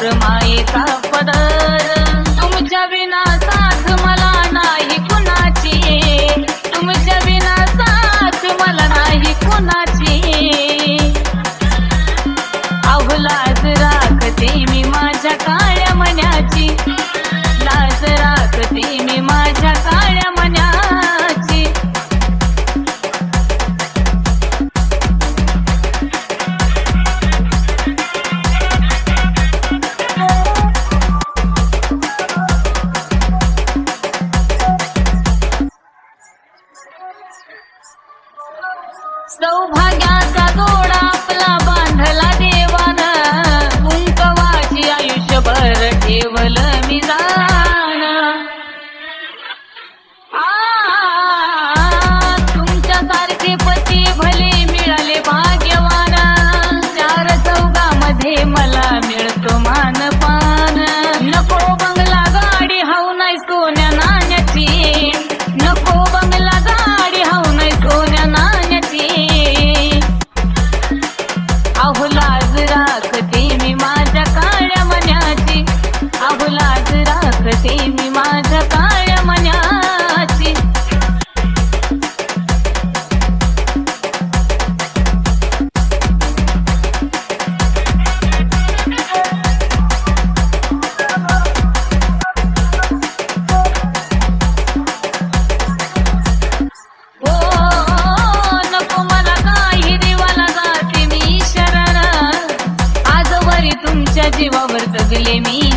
मोर मायेचा पदर. तुमच्या विना साथ मला नाही कुणाची. तुमच्या विना साथ मला नाही कुणाची. अहो राखते मी माझ्या काळ्या सौभाग्या लाज राखते मी माझ्या काळ्या माझ्या जीवावर जगले मी